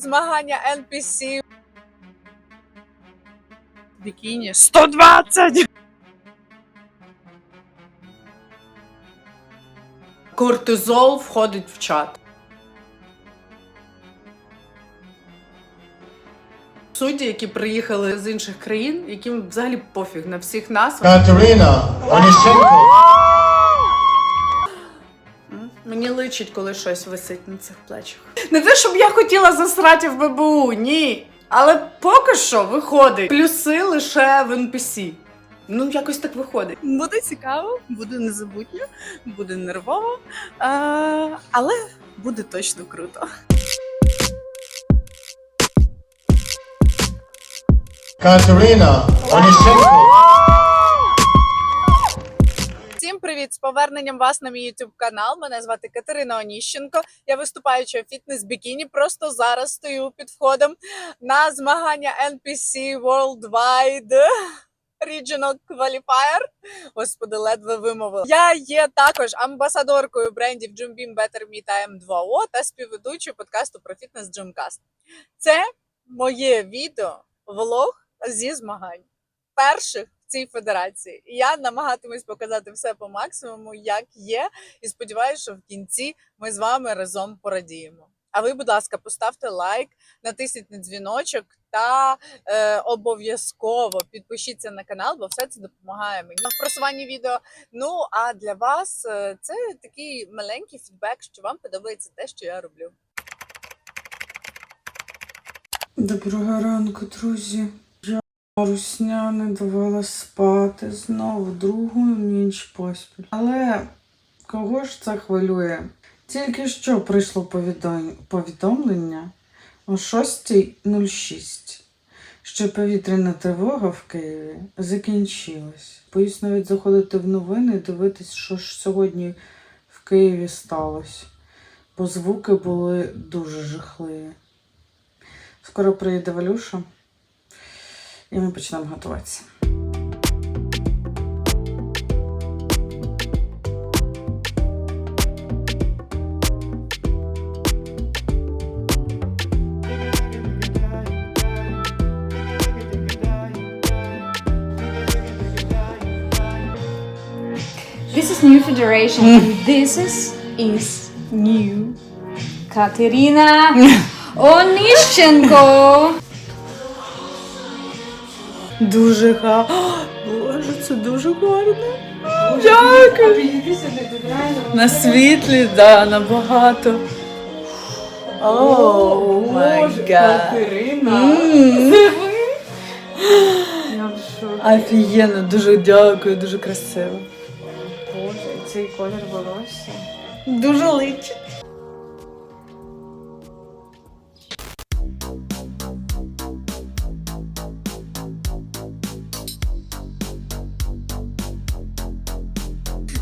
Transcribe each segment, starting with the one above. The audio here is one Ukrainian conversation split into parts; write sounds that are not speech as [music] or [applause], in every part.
Змагання NPC. Бікіні 120! Кортизол входить в чат. Судді, які приїхали з інших країн, яким взагалі пофіг на всіх нас. Katerina Onishchenko. Мені личить, коли щось висить на цих плечах. Не те, щоб я хотіла засрати в ББУ, ні. Але поки що виходить. Плюси лише в NPC. Ну, якось так виходить. Буде цікаво, буде незабутньо, буде нервово, а, але буде точно круто. Katerina Onishchenko. Всім привіт! З поверненням вас на мій YouTube канал. Мене звати Катерина Оніщенко. Я виступаюча в фітнес-бікіні. Просто зараз стою під входом на змагання NPC Worldwide Regional Qualifier. Господи, ледве вимовила. Я є також амбасадоркою брендів Jim Beam, Better Me та M2O та співведучою подкасту про фітнес Gymcast. Це моє відео, влог зі змагань. Перших цій федерації. І я намагатимусь показати все по максимуму, як є, і сподіваюся, що в кінці ми з вами разом порадіємо. А ви, будь ласка, поставте лайк, натисніть на дзвіночок та е, обов'язково підпишіться на канал, бо все це допомагає мені в просуванні відео. Ну а для вас е, це такий маленький фідбек, що вам подобається те, що я роблю. Доброго ранку, друзі. Русня не давала спати знову другу ніч поспіль. Але кого ж це хвилює? Тільки що прийшло повідомлення о 6.06, що повітряна тривога в Києві закінчилась. Боюсь навіть заходити в новини і дивитись, що ж сьогодні в Києві сталося. Бо звуки були дуже жахливі. Скоро приїде Валюша, і ми почнемо готуватися. This is new federation. and this is is new. Katerina [laughs] Онищенко. Дуже гарно. [gasps] Боже, це дуже гарно. Дякую. На світлі, да, набагато. О, май гад. Офігенно, дуже дякую, дуже красиво. Боже, цей колір волосся. Дуже личить.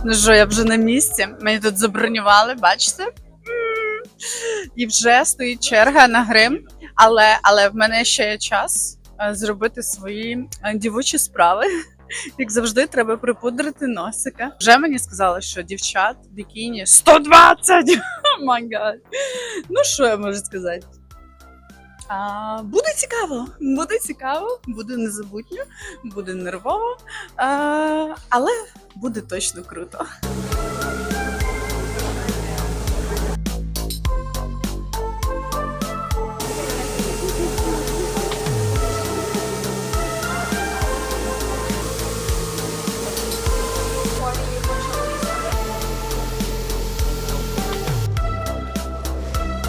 Ну що, я вже на місці. Мені тут забронювали, бачите? І вже стоїть черга на грим. Але, але в мене ще є час е, зробити свої е, дівочі справи. [laughs] Як завжди, треба припудрити носика. Вже мені сказали, що дівчат бікіні 120! [laughs] Май гад. Ну, що я можу сказати? А, буде цікаво, буде цікаво, буде незабутньо, буде нервово, а, але буде точно круто.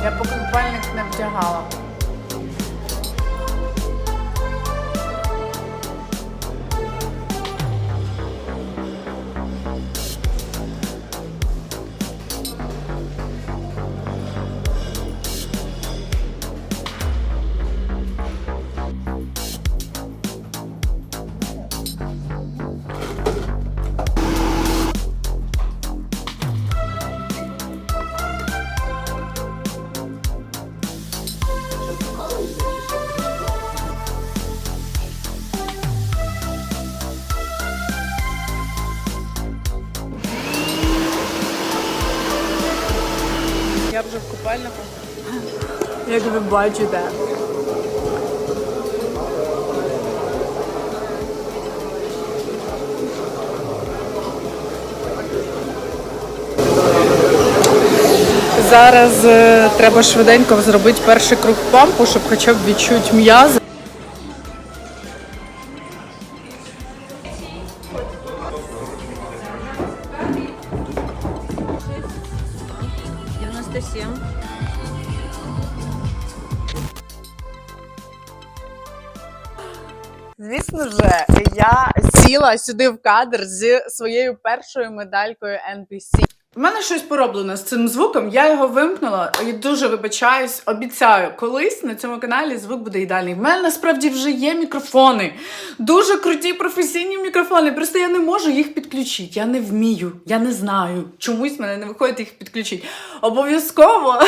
Я поки купальник не вдягала. Купальнику. як ви бачите. Зараз е, треба швиденько зробити перший круг пампу, щоб хоча б відчути м'язи. Ж, я сіла сюди в кадр зі своєю першою медалькою NPC. У мене щось пороблено з цим звуком. Я його вимкнула і дуже вибачаюсь. Обіцяю, колись на цьому каналі звук буде ідеальний. В мене насправді вже є мікрофони. Дуже круті професійні мікрофони. Просто я не можу їх підключити. Я не вмію, я не знаю. Чомусь мене не виходить їх підключити. Обов'язково.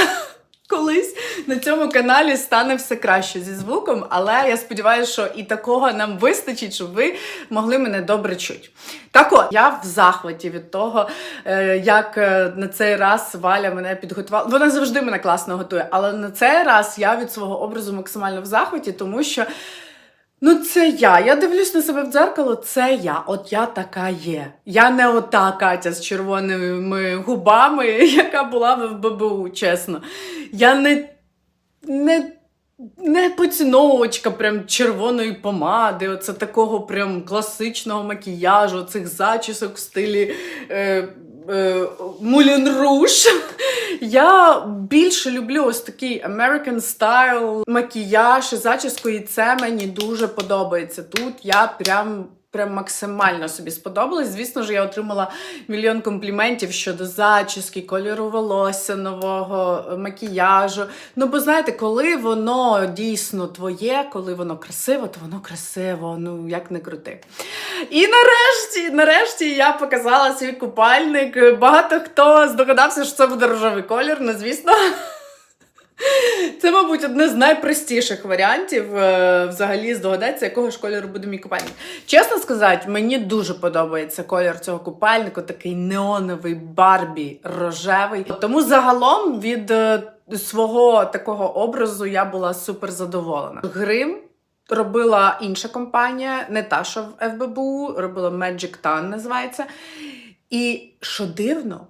Колись на цьому каналі стане все краще зі звуком, але я сподіваюся, що і такого нам вистачить, щоб ви могли мене добре чути. Так от, я в захваті від того, е, як е, на цей раз Валя мене підготувала. Вона завжди мене класно готує, але на цей раз я від свого образу максимально в захваті, тому що. Ну, це я. Я дивлюсь на себе в дзеркало, це я. От я така є. Я не ота Катя з червоними губами, [laughs] яка була в ББУ, чесно. Я не. не не поціновочка прям червоної помади, оце такого прям класичного макіяжу, цих зачісок в стилі е, Мулін Руш. [laughs] Я більше люблю ось такий American style макіяж і зачіску, і це мені дуже подобається. Тут я прям. Прям максимально собі сподобалось. Звісно ж, я отримала мільйон компліментів щодо зачіски, кольору волосся нового, макіяжу. Ну, бо знаєте, коли воно дійсно твоє, коли воно красиво, то воно красиво, ну як не крути. І нарешті, нарешті я показала свій купальник. Багато хто здогадався, що це буде рожевий колір, ну звісно. Це, мабуть, одне з найпростіших варіантів е, взагалі здогадатися, якого ж кольору буде мій купальник. Чесно сказати, мені дуже подобається колір цього купальнику, такий неоновий Барбі рожевий. Тому загалом від е, свого такого образу я була супер задоволена. Грим робила інша компанія, не та, що в ФББУ, робила Magic Tan, називається. І що дивно,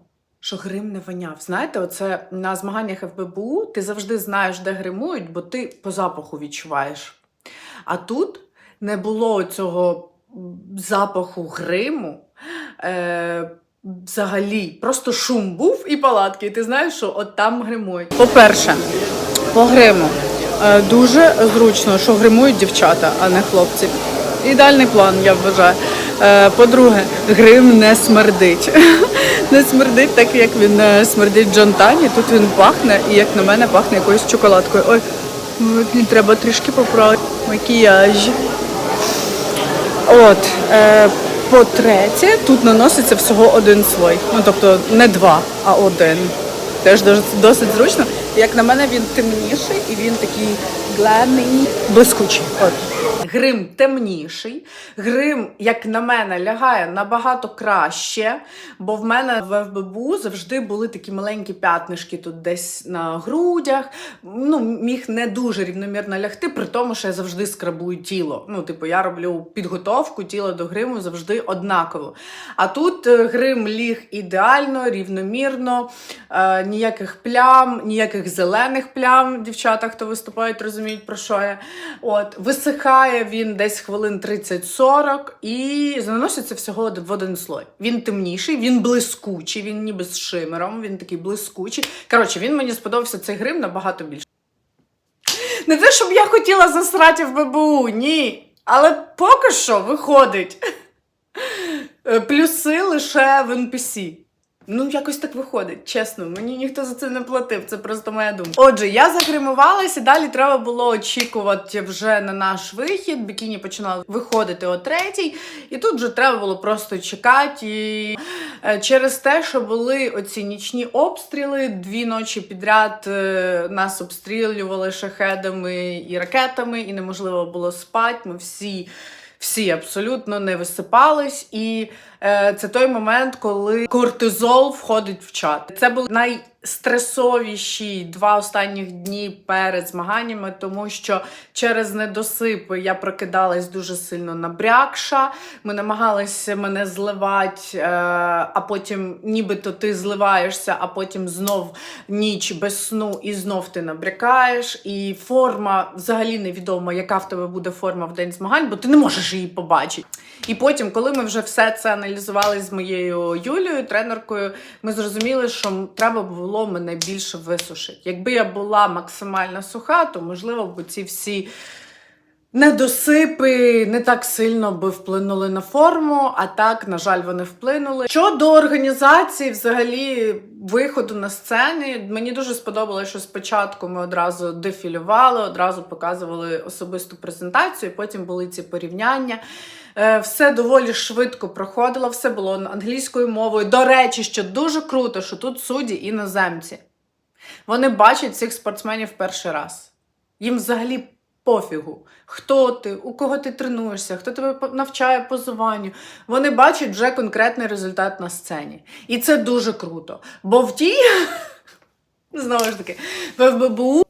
що грим не воняв. Знаєте, оце на змаганнях ФББУ ти завжди знаєш, де гримують, бо ти по запаху відчуваєш. А тут не було цього запаху гриму. Е, взагалі, просто шум був і палатки, і ти знаєш, що от там гримують. По-перше, по гриму. Е, дуже зручно, що гримують дівчата, а не хлопці. Ідеальний план, я вважаю. Е, По-друге, грим не смердить. [laughs] Не смердить так, як він е, смердить в Джонтані. Тут він пахне, і як на мене, пахне якоюсь чоколадкою. Ой, мені треба трішки поправити макіяж. От, е, по-третє, тут наноситься всього один слой. Ну, тобто не два, а один. Теж досить, досить зручно. Як на мене, він темніший і він такий гладний, блискучий. От. Грим темніший. Грим, як на мене, лягає набагато краще, бо в мене в ФББУ завжди були такі маленькі п'ятнишки тут десь на грудях. Ну, міг не дуже рівномірно лягти, при тому, що я завжди скрабую тіло. Ну, типу, я роблю підготовку тіла до гриму завжди однаково. А тут е, грим ліг ідеально, рівномірно, е, ніяких плям, ніяких зелених плям. Дівчата, хто виступають, розуміють, про що я. От, висихає він десь хвилин 30-40 і наноситься всього в один слой. Він темніший, він блискучий, він ніби з шимером, він такий блискучий. Коротше, він мені сподобався цей грим набагато більше. Не те, щоб я хотіла засрати в ББУ, ні. Але поки що виходить. Е, Плюси лише в NPC. Ну, якось так виходить, чесно. Мені ніхто за це не платив, це просто моя думка. Отже, я загримувалася, далі треба було очікувати вже на наш вихід. Бікіні починала виходити о третій, і тут вже треба було просто чекати. І е, через те, що були оці нічні обстріли, дві ночі підряд е, нас обстрілювали шахедами і ракетами, і неможливо було спати. Ми всі. Всі абсолютно не висипались, і це той момент, коли кортизол входить в чат. Це були найстресовіші два останніх дні перед змаганнями, тому що через недосипи я прокидалась дуже сильно набрякша. Ми намагалися мене зливати, е, а потім нібито ти зливаєшся, а потім знов ніч без сну і знов ти набрякаєш. І форма взагалі невідомо, яка в тебе буде форма в день змагань, бо ти не можеш її побачити. І потім, коли ми вже все це аналізували з моєю Юлією, тренеркою, ми зрозуміли, що треба було мене більше висушити. Якби я була максимально суха, то можливо б ці всі. Недосипи не так сильно би вплинули на форму, а так, на жаль, вони вплинули. Щодо організації, взагалі, виходу на сцені, мені дуже сподобалося, що спочатку ми одразу дефілювали, одразу показували особисту презентацію, потім були ці порівняння. Е, Все доволі швидко проходило, все було англійською мовою. До речі, що дуже круто, що тут судді іноземці. Вони бачать цих спортсменів перший раз. Їм взагалі пофігу, хто ти, у кого ти тренуєшся, хто тебе навчає позуванню. Вони бачать вже конкретний результат на сцені. І це дуже круто. Бо в тій, [laughs] знову ж таки, в ФББУ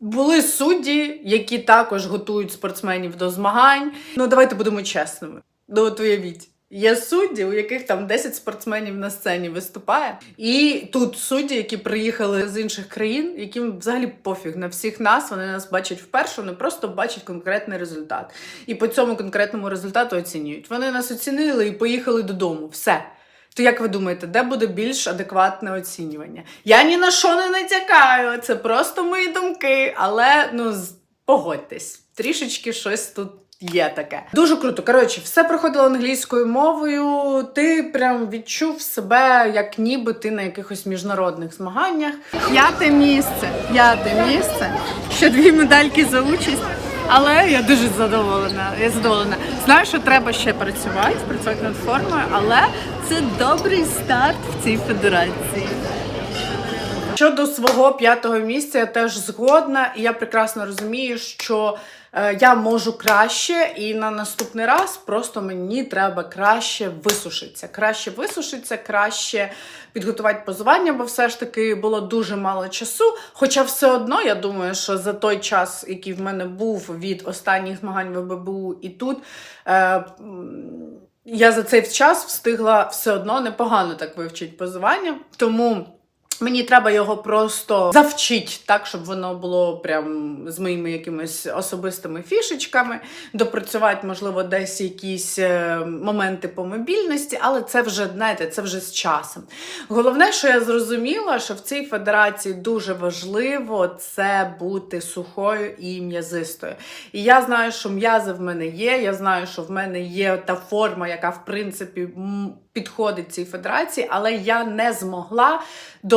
були судді, які також готують спортсменів до змагань. Ну, давайте будемо чесними. Ну, от уявіть. Є судді, у яких там 10 спортсменів на сцені виступає. І тут судді, які приїхали з інших країн, яким взагалі пофіг на всіх нас, вони нас бачать вперше, вони просто бачать конкретний результат. І по цьому конкретному результату оцінюють. Вони нас оцінили і поїхали додому. Все. То як ви думаєте, де буде більш адекватне оцінювання? Я ні на що не натякаю, це просто мої думки, але ну погодьтесь, трішечки щось тут. Є таке. Дуже круто. Коротше, все проходило англійською мовою. Ти прям відчув себе, як ніби ти на якихось міжнародних змаганнях. П'яте місце. П'яте місце. Ще дві медальки за участь. Але я дуже задоволена. Я задоволена. Знаю, що треба ще працювати, працювати над формою, але це добрий старт в цій федерації. Щодо свого п'ятого місця, я теж згодна, і я прекрасно розумію, що я можу краще, і на наступний раз просто мені треба краще висушитися. Краще висушитися, краще підготувати позування, бо все ж таки було дуже мало часу. Хоча все одно я думаю, що за той час, який в мене був від останніх змагань в ББУ і тут. Е, я за цей час встигла все одно непогано так вивчити позування. Тому Мені треба його просто завчити так, щоб воно було прям з моїми якимись особистими фішечками, допрацювати, можливо, десь якісь е, моменти по мобільності, але це вже, знаєте, це вже з часом. Головне, що я зрозуміла, що в цій федерації дуже важливо це бути сухою і м'язистою. І я знаю, що м'язи в мене є. Я знаю, що в мене є та форма, яка в принципі підходить цій федерації, але я не змогла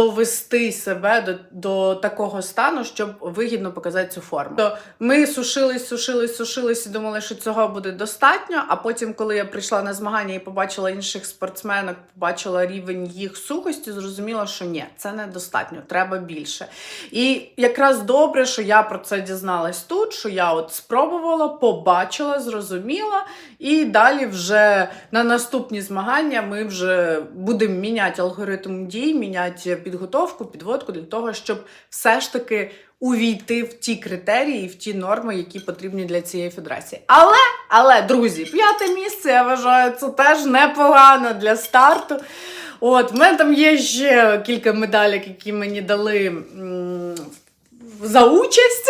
довести себе до, до такого стану, щоб вигідно показати цю форму. То ми сушились, сушились, сушились і думали, що цього буде достатньо. А потім, коли я прийшла на змагання і побачила інших спортсменок, побачила рівень їх сухості, зрозуміла, що ні, це недостатньо, треба більше. І якраз добре, що я про це дізналась тут, що я от спробувала, побачила, зрозуміла, і далі вже на наступні змагання ми вже будемо міняти алгоритм дій, міняти підготовку, підводку для того, щоб все ж таки увійти в ті критерії, в ті норми, які потрібні для цієї федерації. Але, але, друзі, п'яте місце, я вважаю, це теж непогано для старту. От, в мене там є ще кілька медалек, які мені дали м, за участь.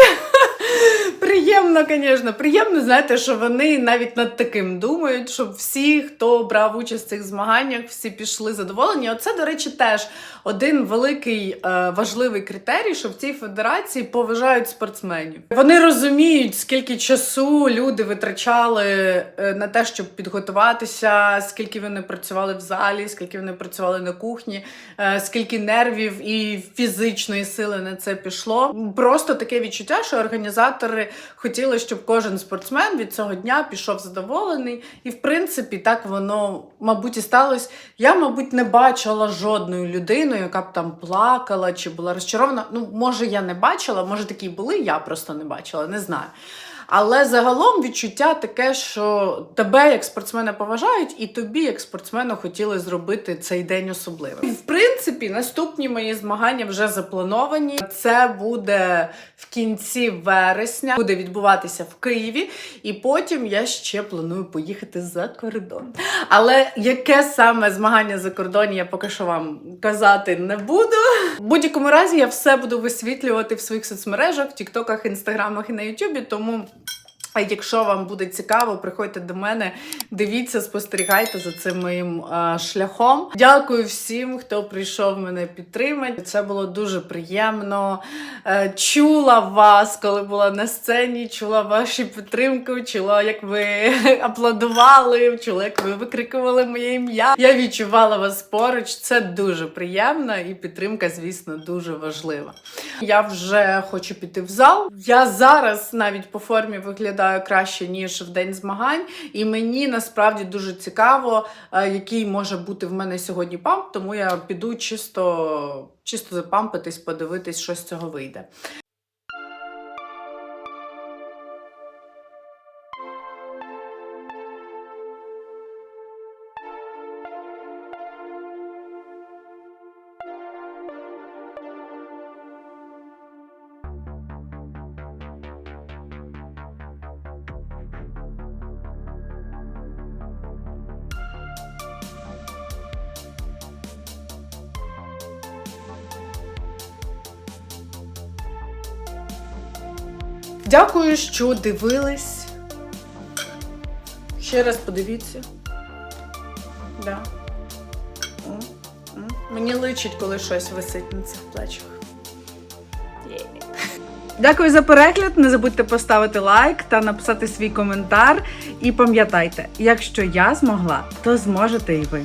Приємно, звісно, приємно, знаєте, що вони навіть над таким думають, щоб всі, хто брав участь в цих змаганнях, всі пішли задоволені. Оце, до речі, теж один великий е, важливий критерій, що в цій федерації поважають спортсменів. Вони розуміють, скільки часу люди витрачали е, на те, щоб підготуватися, скільки вони працювали в залі, скільки вони працювали на кухні, е, скільки нервів і фізичної сили на це пішло. Просто таке відчуття, що організатори хотіли. щоб кожен спортсмен від цього дня пішов задоволений. І в принципі, так воно, мабуть, і сталося. Я, мабуть, не бачила жодної людини, яка б там плакала чи була розчарована. Ну, може, я не бачила, може такі були, я просто не бачила, не знаю. Але загалом відчуття таке, що тебе як спортсмена поважають, і тобі, як спортсмену, хотіли зробити цей день особливим. В принципі, наступні мої змагання вже заплановані. Це буде в кінці вересня, буде відбуватися в Києві, і потім я ще планую поїхати за кордон. Але яке саме змагання за кордоні, я поки що вам казати не буду. В будь-якому разі я все буду висвітлювати в своїх соцмережах, в Тіктоках, Інстаграмах і на Ютубі. Тому. А якщо вам буде цікаво, приходьте до мене, дивіться, спостерігайте за цим моїм е, шляхом. Дякую всім, хто прийшов мене підтримати. Це було дуже приємно. Е, чула вас, коли була на сцені, чула ваші підтримки, чула, як ви [laughs] аплодували, чула, як ви викрикували моє ім'я. Я відчувала вас поруч. Це дуже приємно, і підтримка, звісно, дуже важлива. Я вже хочу піти в зал. Я зараз навіть по формі виглядаю краще ніж в день змагань, і мені насправді дуже цікаво, е, який може бути в мене сьогодні памп, тому я піду чисто, чисто запампитись, подивитись, що з цього вийде. Дякую, що дивились. Ще раз подивіться. Да. М, м. Мені личить, коли щось висить на цих плечах. Дякую за перегляд. Не забудьте поставити лайк та написати свій коментар. І пам'ятайте, якщо я змогла, то зможете і ви.